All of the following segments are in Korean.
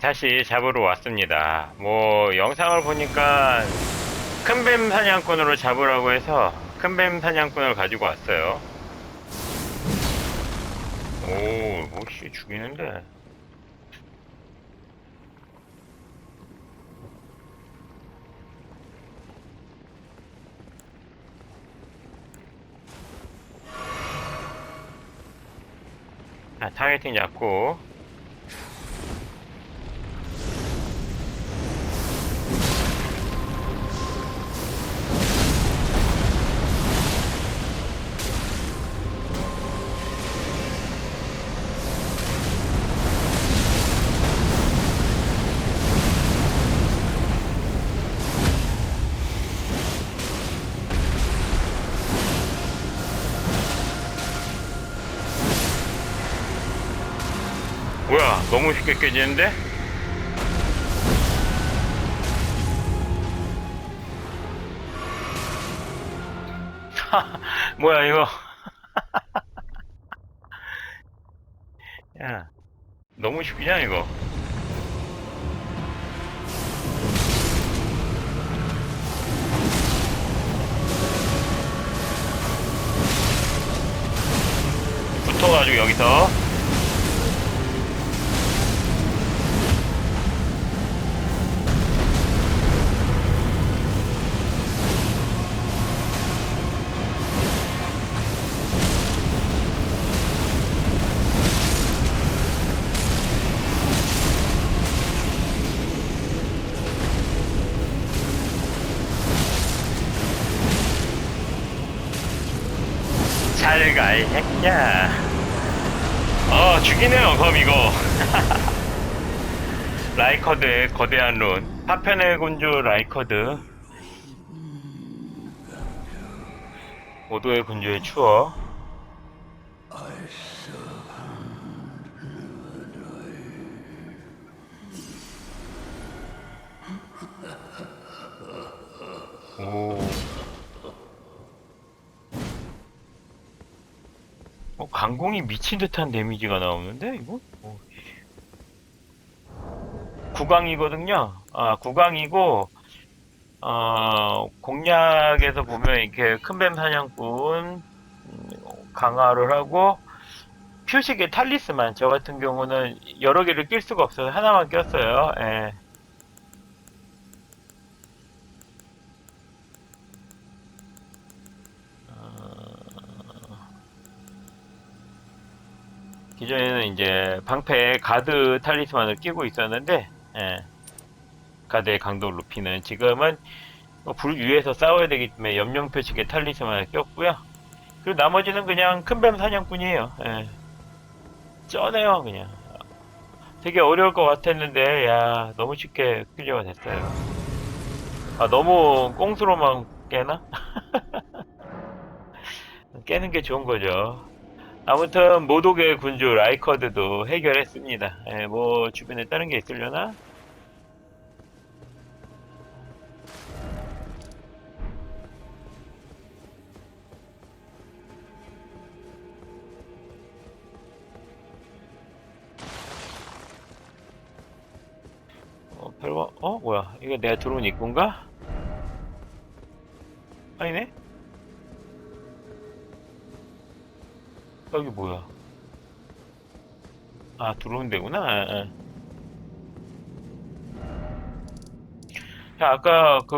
다시 잡으러 왔습니다. 뭐, 영상을 보니까 큰 뱀 사냥꾼으로 잡으라고 해서 큰 뱀 사냥꾼을 가지고 왔어요. 오, 뭐씨 죽이는데. 자, 타겟팅 잡고 너무 쉽게 깨지는데? 뭐야 이거? 야 너무 쉽냐 이거? 붙어가지고 여기서 어 죽이네요 검 이거. 라이커드의 거대한 룬. 파편의 군주 라이커드. 오도의 군주의 추억. 오 어, 강공이 미친 듯한 데미지가 나오는데 이거? 어, 구강이거든요. 아 구강이고 어, 공략에서 보면 이렇게 큰뱀 사냥꾼 음, 강화를 하고 표식의 탈리스만 저 같은 경우는 여러 개를 낄 수가 없어서 하나만 꼈어요. 예. 기존에는 이제 방패에 가드 탈리스만을 끼고 있었는데 예. 가드의 강도를 높이는 지금은 뭐불 위에서 싸워야 되기 때문에 염령 표식의 탈리스만을 꼈고요. 그리고 나머지는 그냥 큰뱀 사냥꾼이에요. 예. 쩌네요 그냥. 되게 어려울 것 같았는데 야 너무 쉽게 클리어가 됐어요. 아 너무 꽁수로만 깨나? 깨는 게 좋은 거죠. 아무튼 모독의 군주 라이커드도 해결했습니다. 예, 뭐 주변에 다른 게 있으려나? 어, 별거, 어, 뭐야. 이거 내가 들어온 입구인가? 아니네? 여기 뭐야? 아, 들어온 데구나. 아, 아. 자, 아까 그,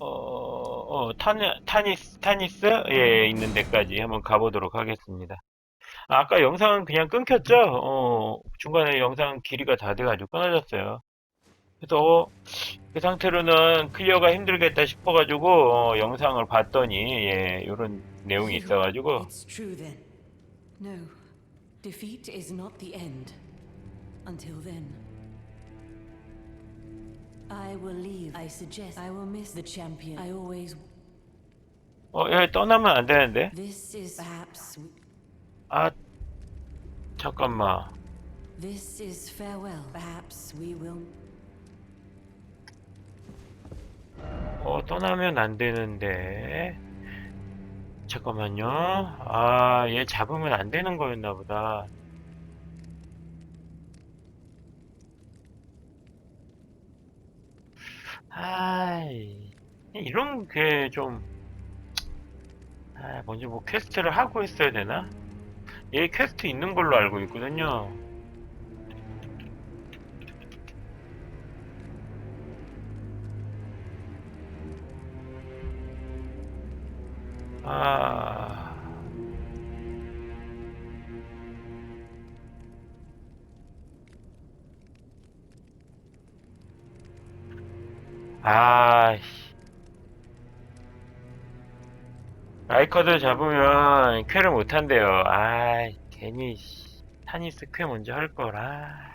어, 어, 타니, 타니스, 타니스에 있는 데까지 한번 가보도록 하겠습니다. 아, 아까 영상은 그냥 끊겼죠? 어, 중간에 영상 길이가 다 돼가지고 끊어졌어요. 그래서, 어, 그 상태로는 클리어가 힘들겠다 싶어가지고, 어, 영상을 봤더니, 예, 요런 내용이 있어가지고. No, defeat is not the end. Until then. I will leave. I suggest I will miss the champion. I always. 어, 여기 떠나면 안 되는데? This is perhaps. 아, 잠깐만. This is farewell. Perhaps we will. 어, 떠나면 안 되는데. 잠깐만요. 아, 얘 잡으면 안 되는 거였나 보다. 아이, 이런 게 좀, 아, 먼저 뭐 퀘스트를 하고 있어야 되나? 얘 퀘스트 있는 걸로 알고 있거든요. 아. 아이씨. 라이커드 잡으면 퀘를 못한대요. 아, 괜히 씨, 타니스 퀘 먼저 할 걸. 아.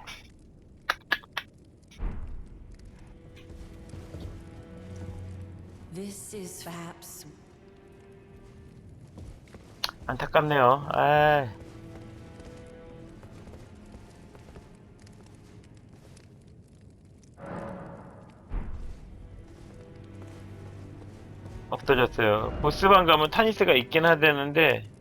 This is perhaps 안타깝네요. 아. 없어졌어요. 보스방 가면 타니스가 있긴 하대는데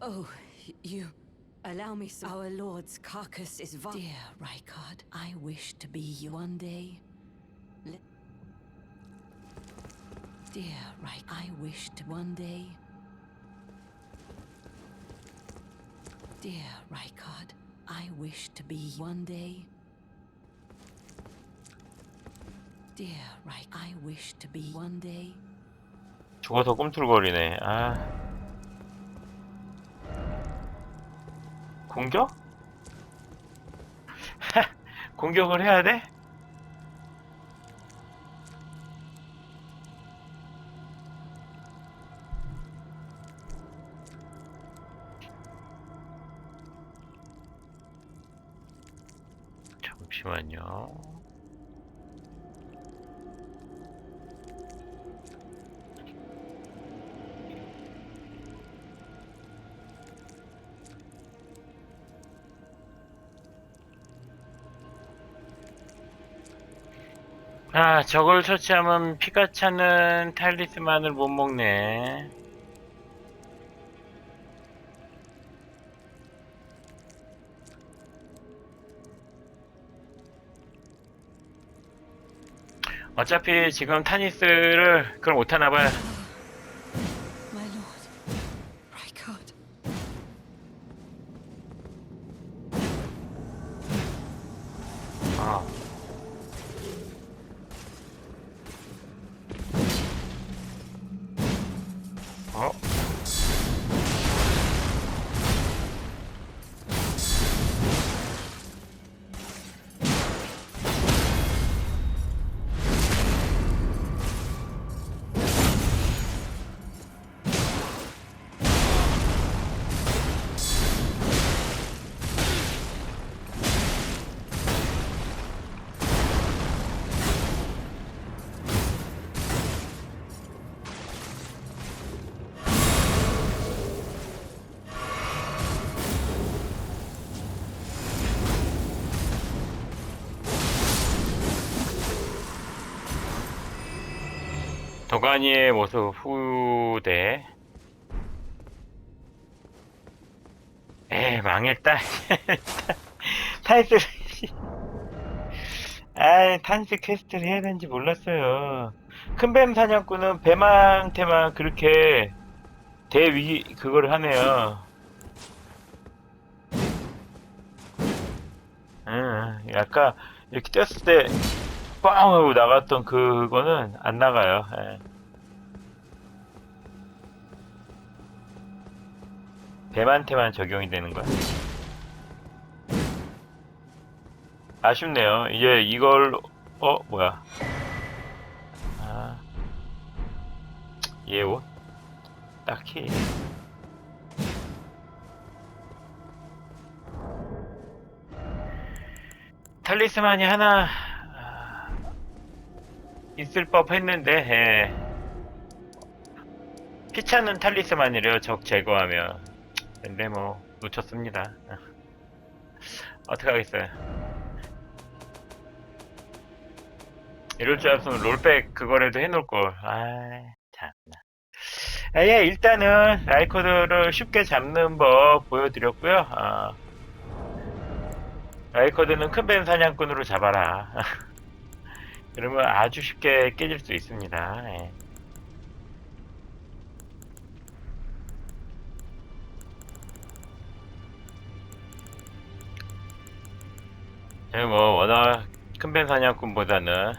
Oh, y- you. Allow me some. Our lord's carcass is vile. Dear Rykard, I wish to be you one day. Let... Dear Ryk, I wish to one day. Dear Rykard, I wish to be one day. Dear Ryk, I wish to be one day. 죽어서 꿈틀거리네. 아. 공격? 공격을 해야 돼? 잠시만요. 아, 저걸 처치하면 피가 차는 탈리스만을 못 먹네. 어차피 지금 타니스를 그걸 못하나 봐요. 도가니의 모습 후대. 에 망했다. 타이스. 아, 탄스 퀘스트를 해야 되는지 몰랐어요. 큰 뱀 사냥꾼은 뱀한테만 그렇게 대위 그거를 하네요. 응, 아까 이렇게 뛰었을 때 빵 하고 나갔던 그거는 안 나가요. 예. 뱀한테만 적용이 되는 거야. 아쉽네요. 이제 이걸 어 뭐야? 아, 얘 옷? 딱히 탈리스만이 하나 아, 있을 법 했는데, 예. 피차는 탈리스만이래요, 적 제거하면. 근데 뭐, 놓쳤습니다. 어떡하겠어요. 이럴 줄 알았으면 롤백 그거라도 해놓을걸. 아 참나. 아, 예, 일단은 라이커드를 쉽게 잡는 법 보여드렸고요. 아, 라이커드는 큰 뱀 사냥꾼으로 잡아라. 그러면 아주 쉽게 깨질 수 있습니다. 예. 뭐 워낙 큰뱀 사냥꾼보다는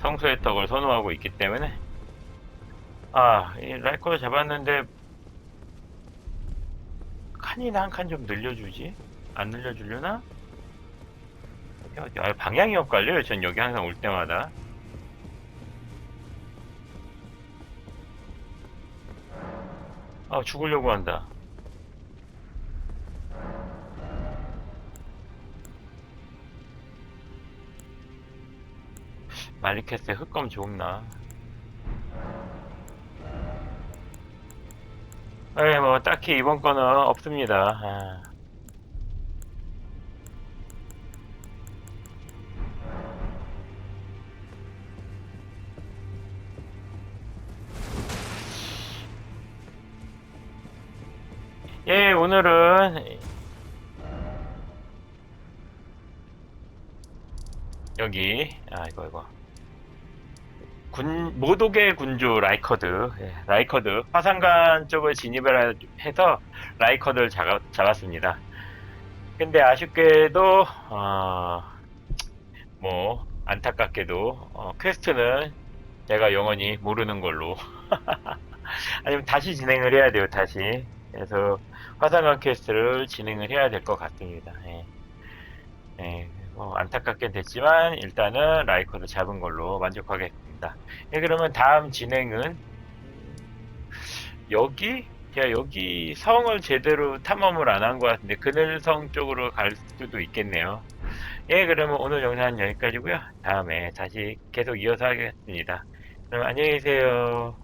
성소의 턱을 선호하고 있기 때문에 아, 이 라이커를 잡았는데 칸이나 한 칸 좀 늘려주지? 안 늘려주려나? 아, 방향이 엇갈려요. 전 여기 항상 올 때마다. 아, 죽으려고 한다. 말리캐스의 흑검 좋나? 네, 뭐, 딱히 이번 거는 없습니다. 아. 예, 오늘은 여기 아 이거 이거. 군 모독의 군주 라이커드. 예, 라이커드. 화산관 쪽을 진입을 해서 라이커드를 잡았, 잡았습니다. 근데 아쉽게도 어, 뭐 안타깝게도 어, 퀘스트는 제가 영원히 모르는 걸로. 아니면 다시 진행을 해야 돼요 다시 그래서 화산관 퀘스트를 진행을 해야 될 것 같습니다. 예. 예, 뭐 안타깝게 됐지만 일단은 라이커드 잡은 걸로 만족하겠습니다. 예, 그러면 다음 진행은 여기 제가 여기 성을 제대로 탐험을 안 한 것 같은데 그늘성 쪽으로 갈 수도 있겠네요. 예, 그러면 오늘 영상은 여기까지고요. 다음에 다시 계속 이어서 하겠습니다. 그럼 안녕히 계세요.